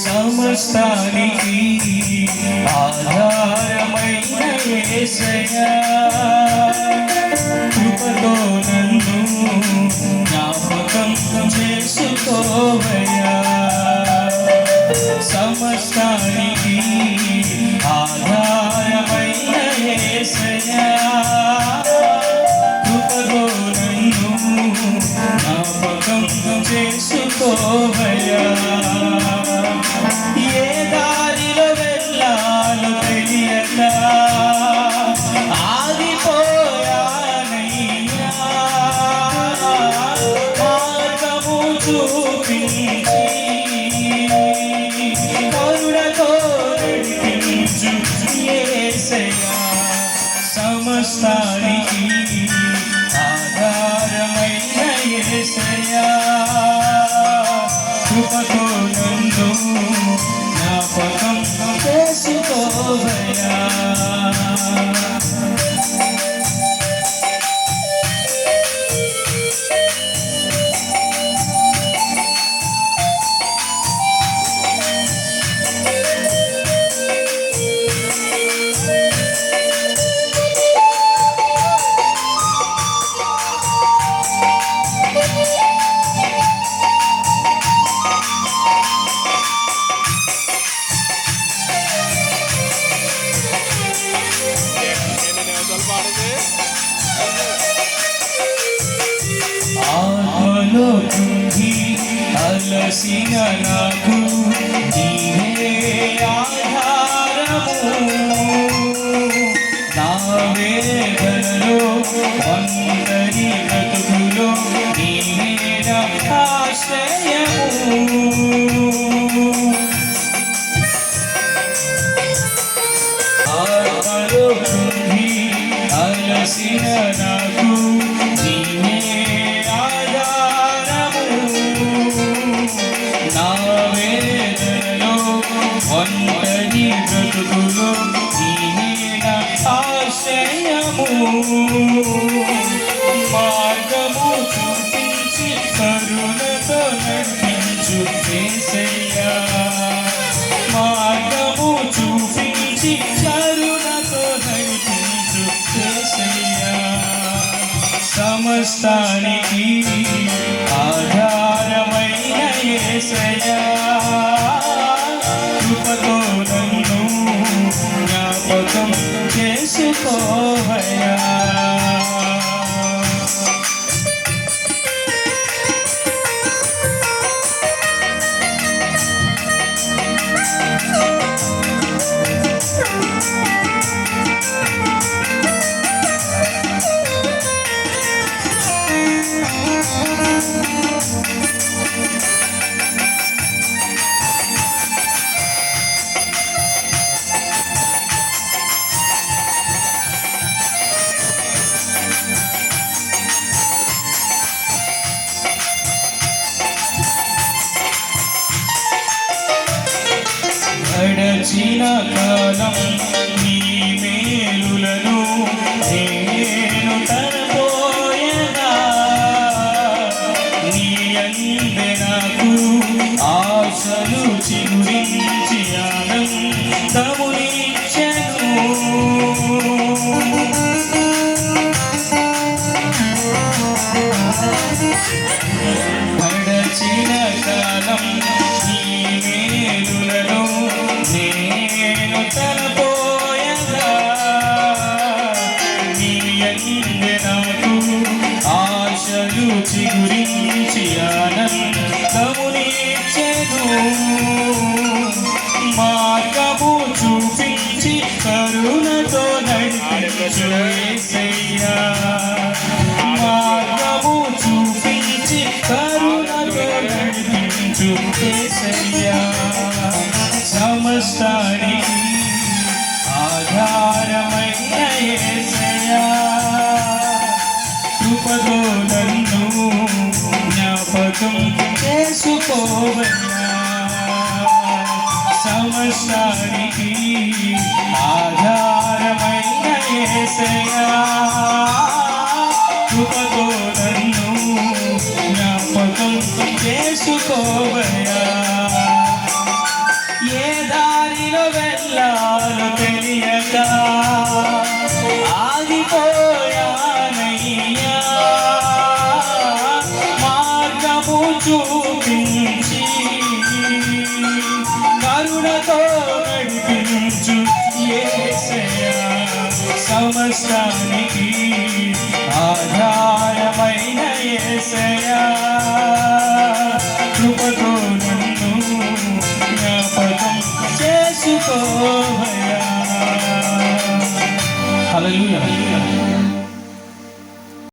సమస్తానికి ఆధారమైన కృపతో నన్ను జ్ఞాపకం చేసుకోవయా సమస్తానికి చేసుకోవయ్యా ఏ దారిలో వెళ్ళాలో తెలియక ఆగిపోయానయ్యా. మార్గము చూపించి కరుణతో సమస్తానికి. చేసుకోవయ్యా నీవే నా ఆశ్రయము ఆత్మలో కృంగి అలసిన నాకు నీవే ఆధారము నా వేదనలో ఒంటరి బ్రతుకులో నీవే నా ఆశ్రయము. సమస్తానికి గడిచిన కాలం నీ మేలులను నేను తరపోయగా నీ అందే నాకు ఆశలు చిగురించి ఆనందముని ఆశలు చిగురించి ఆనందమునిచ్చెను. మార్గము చూపించి కరుణతో నడిపించు మార్గము చూపించి కరుణతో నడిపించు యేసయ్యా సమస్తానికి ఆధారమైన యేసయ్యా నన్ను జ్ఞాపకం చేసుకోవయ్యా. సమస్తానికి ఆధారమైన యేసయ్యా కృపతో నన్ను జ్ఞాపకం చేసుకోవ సమస్తానికి ఆధారమైన ఏసయా